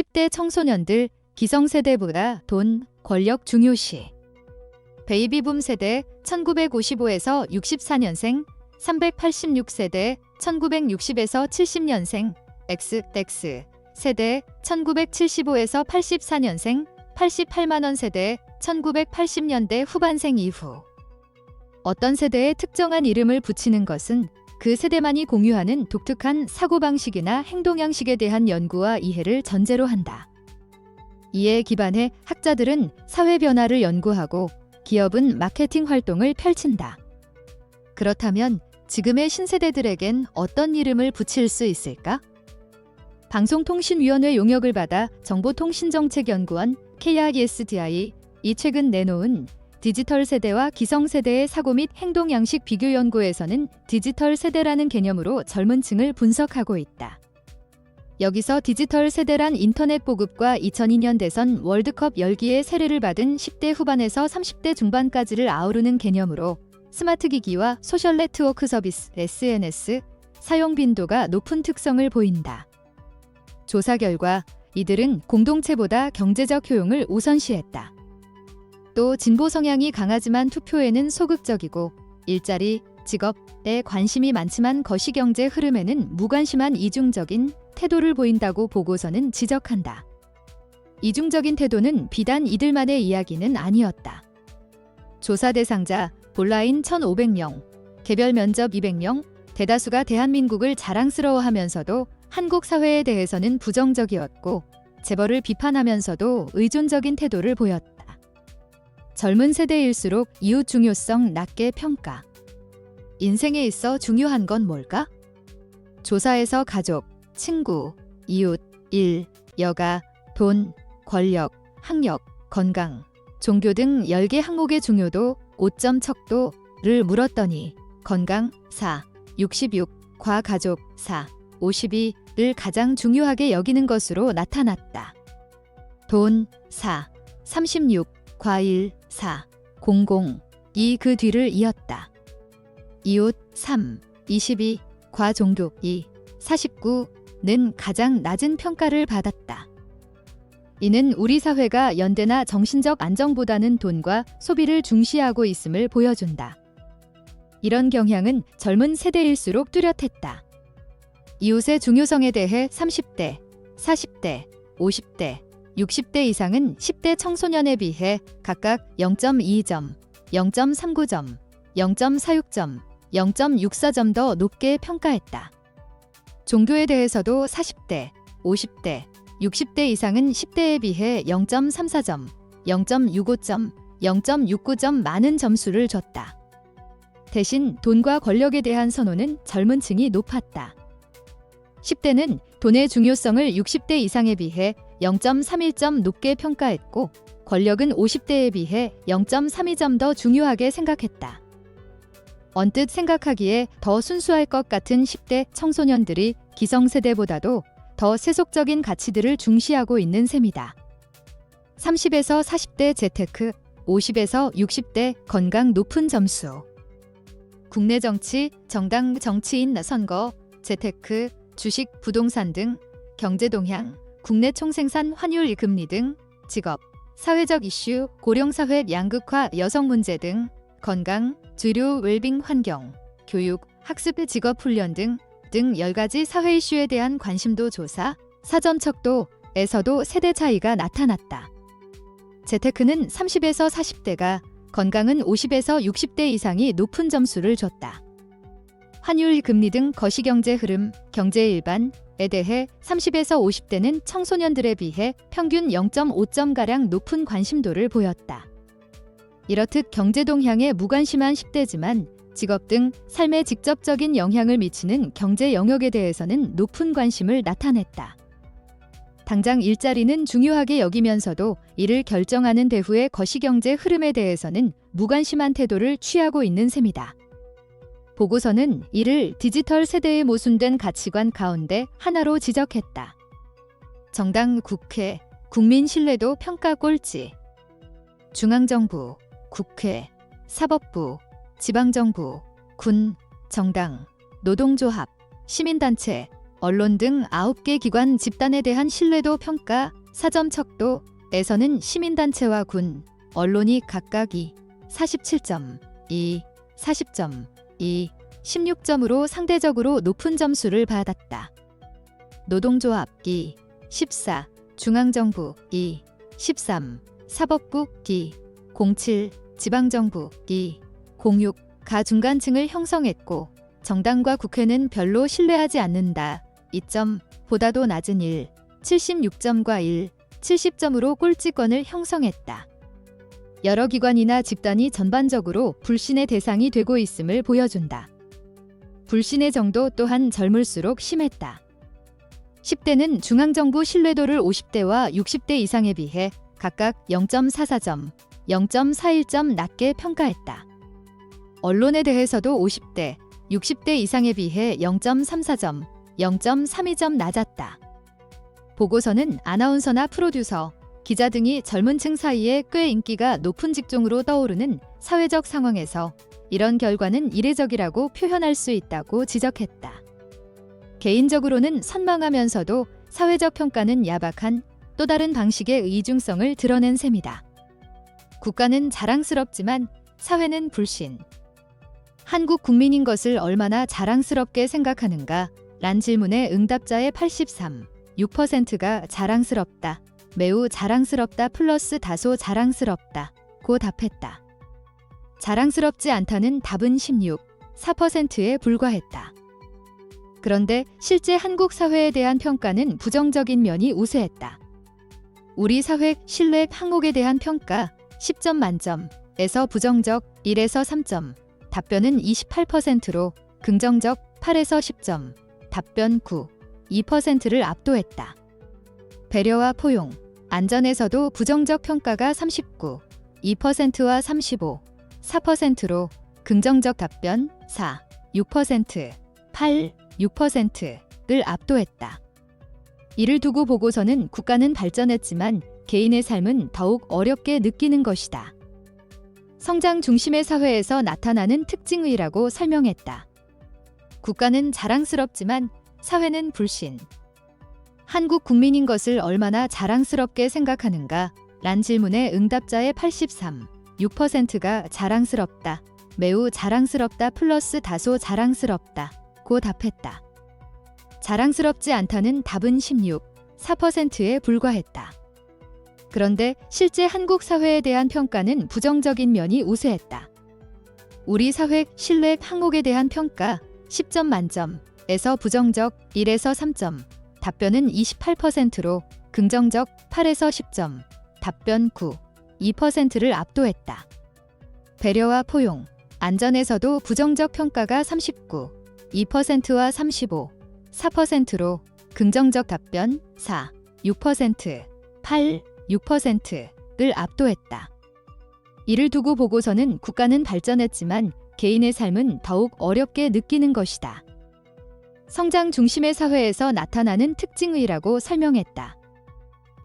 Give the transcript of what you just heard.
10대 청소년들 기성세대보다 돈, 권력 중요시. 베이비붐 세대 1955에서 64년생, 386세대 1960에서 70년생, XX 세대 1975에서 84년생, 88만원 세대 1980년대 후반생 이후. 어떤 세대에 특정한 이름을 붙이는 것은 그 세대만이 공유하는 독특한 사고방식이나 행동양식에 대한 연구와 이해를 전제로 한다. 이에 기반해 학자들은 사회 변화를 연구하고 기업은 마케팅 활동을 펼친다. 그렇다면 지금의 신세대들에겐 어떤 이름을 붙일 수 있을까? 방송통신위원회 용역을 받아 정보통신정책연구원 KISDI 이 최근 내놓은 디지털 세대와 기성 세대의 사고 및 행동 양식 비교 연구에서는 디지털 세대라는 개념으로 젊은 층을 분석하고 있다. 여기서 디지털 세대란 인터넷 보급과 2002년 대선 월드컵 열기의 세례를 받은 10대 후반에서 30대 중반까지를 아우르는 개념으로 스마트 기기와 소셜 네트워크 서비스 SNS 사용 빈도가 높은 특성을 보인다. 조사 결과 이들은 공동체보다 경제적 효용을 우선시했다. 또 진보 성향이 강하지만 투표에는 소극적이고 일자리, 직업에 관심이 많지만 거시경제 흐름에는 무관심한 이중적인 태도를 보인다고 보고서는 지적한다. 이중적인 태도는 비단 이들만의 이야기는 아니었다. 조사 대상자 본라인 1,500명, 개별 면접 200명, 대다수가 대한민국을 자랑스러워하면서도 한국 사회에 대해서는 부정적이었고 재벌을 비판하면서도 의존적인 태도를 보였다. 젊은 세대일수록 이웃 중요성 낮게 평가. 인생에 있어 중요한 건 뭘까? 조사에서 가족, 친구, 이웃, 일, 여가, 돈, 권력, 학력, 건강, 종교 등 10개 항목의 중요도 5점 척도를 물었더니 건강 4, 66, 과 가족 4, 52를 가장 중요하게 여기는 것으로 나타났다. 돈 4, 36, 과일 4, 00, 이그 뒤를 이었다. 이웃 3, 22, 과종교 2, 49는 가장 낮은 평가를 받았다. 이는 우리 사회가 연대나 정신적 안정보다는 돈과 소비를 중시하고 있음을 보여준다. 이런 경향은 젊은 세대일수록 뚜렷했다. 이웃의 중요성에 대해 30대, 40대, 50대, 60대 이상은 10대 청소년에 비해 각각 0.2점, 0.39점, 0.46점, 0.64점 더 높게 평가했다. 종교에 대해서도 40대, 50대, 60대 이상은 10대에 비해 0.34점, 0.65점, 0.69점 많은 점수를 줬다. 대신 돈과 권력에 대한 선호는 젊은 층이 높았다. 10대는 돈의 중요성을 60대 이상에 비해 0.31점 높게 평가했고 권력은 50대에 비해 0.32점 더 중요하게 생각했다. 언뜻 생각하기에 더 순수할 것 같은 10대 청소년들이 기성세대보다도 더 세속적인 가치들을 중시하고 있는 셈이다. 30에서 40대 재테크, 50에서 60대 건강 높은 점수. 국내 정치, 정당 정치인 선거, 재테크, 주식, 부동산 등 경제 동향, 국내 총생산 환율 금리 등 직업, 사회적 이슈, 고령사회 양극화 여성 문제 등 건강, 주류 웰빙 환경, 교육, 학습 직업 훈련 등 등 10가지 사회 이슈에 대한 관심도 조사, 사전 척도에서도 세대 차이가 나타났다. 재테크는 30에서 40대가, 건강은 50에서 60대 이상이 높은 점수를 줬다. 환율 금리 등 거시경제 흐름, 경제 일반 에 대해 30에서 50대는 청소년들에 비해 평균 0.5점가량 높은 관심도를 보였다. 이렇듯 경제 동향에 무관심한 10대지만 직업 등 삶에 직접적인 영향을 미치는 경제 영역에 대해서는 높은 관심을 나타냈다. 당장 일자리는 중요하게 여기면서도 이를 결정하는 대후의 거시경제 흐름에 대해서는 무관심한 태도를 취하고 있는 셈이다. 보고서는 이를 디지털 세대에 모순된 가치관 가운데 하나로 지적했다. 정당 국회, 국민 신뢰도 평가 꼴찌. 중앙정부, 국회, 사법부, 지방정부, 군, 정당, 노동조합, 시민단체, 언론 등 9개 기관 집단에 대한 신뢰도 평가 사점 척도에서는 시민단체와 군, 언론이 각각 2, 47점, 2, 40점, 2, 16점으로 상대적으로 높은 점수를 받았다. 노동조합 2, 14, 중앙정부 2, 13, 사법국 D, 07, 지방정부 D, 06, 가 중간층을 형성했고 정당과 국회는 별로 신뢰하지 않는다. 2점, 보다도 낮은 1, 76점과 1, 70점으로 꼴찌권을 형성했다. 여러 기관이나 집단이 전반적으로 불신의 대상이 되고 있음을 보여준다. 불신의 정도 또한 젊을수록 심했다. 10대는 중앙정부 신뢰도를 50대와 60대 이상에 비해 각각 0.44점, 0.41점 낮게 평가했다. 언론에 대해서도 50대, 60대 이상에 비해 0.34점, 0.32점 낮았다. 보고서는 아나운서나 프로듀서, 기자 등이 젊은 층 사이에 꽤 인기가 높은 직종으로 떠오르는 사회적 상황에서 이런 결과는 이례적이라고 표현할 수 있다고 지적했다. 개인적으로는 선망하면서도 사회적 평가는 야박한 또 다른 방식의 이중성을 드러낸 셈이다. 국가는 자랑스럽지만 사회는 불신. 한국 국민인 것을 얼마나 자랑스럽게 생각하는가? 란 질문에 응답자의 83, 6%가 자랑스럽다. 매우 자랑스럽다 플러스 다소 자랑스럽다. 고 답했다. 자랑스럽지 않다는 답은 16, 4%에 불과했다. 그런데 실제 한국 사회에 대한 평가는 부정적인 면이 우세했다. 우리 사회 신뢰 항목에 대한 평가 10점 만점에서 부정적 1에서 3점, 답변은 28%로 긍정적 8에서 10점, 답변 9, 2%를 압도했다. 배려와 포용, 안전에서도 부정적 평가가 39, 2%와 35, 4%로 긍정적 답변 4, 6%, 8, 6%를 압도했다. 이를 두고 보고서는 국가는 발전했지만 개인의 삶은 더욱 어렵게 느끼는 것이다. 성장 중심의 사회에서 나타나는 특징의라고 설명했다. 국가는 자랑스럽지만 사회는 불신. 한국 국민인 것을 얼마나 자랑스럽게 생각하는가? 란 질문에 응답자의 83, 6%가 자랑스럽다. 매우 자랑스럽다 플러스 다소 자랑스럽다. 고 답했다. 자랑스럽지 않다는 답은 16, 4%에 불과했다. 그런데 실제 한국 사회에 대한 평가는 부정적인 면이 우세했다. 우리 사회 신뢰 항목에 대한 평가 10점 만점에서 부정적 1에서 3점, 답변은 28%로 긍정적 8에서 10점, 답변 9, 2%를 압도했다. 배려와 포용, 안전에서도 부정적 평가가 39, 2%와 35, 4%로 긍정적 답변 4, 6%, 8, 6%를 압도했다. 이를 두고 보고서는 국가는 발전했지만 개인의 삶은 더욱 어렵게 느끼는 것이다. 성장 중심의 사회에서 나타나는 특징의라고 설명했다.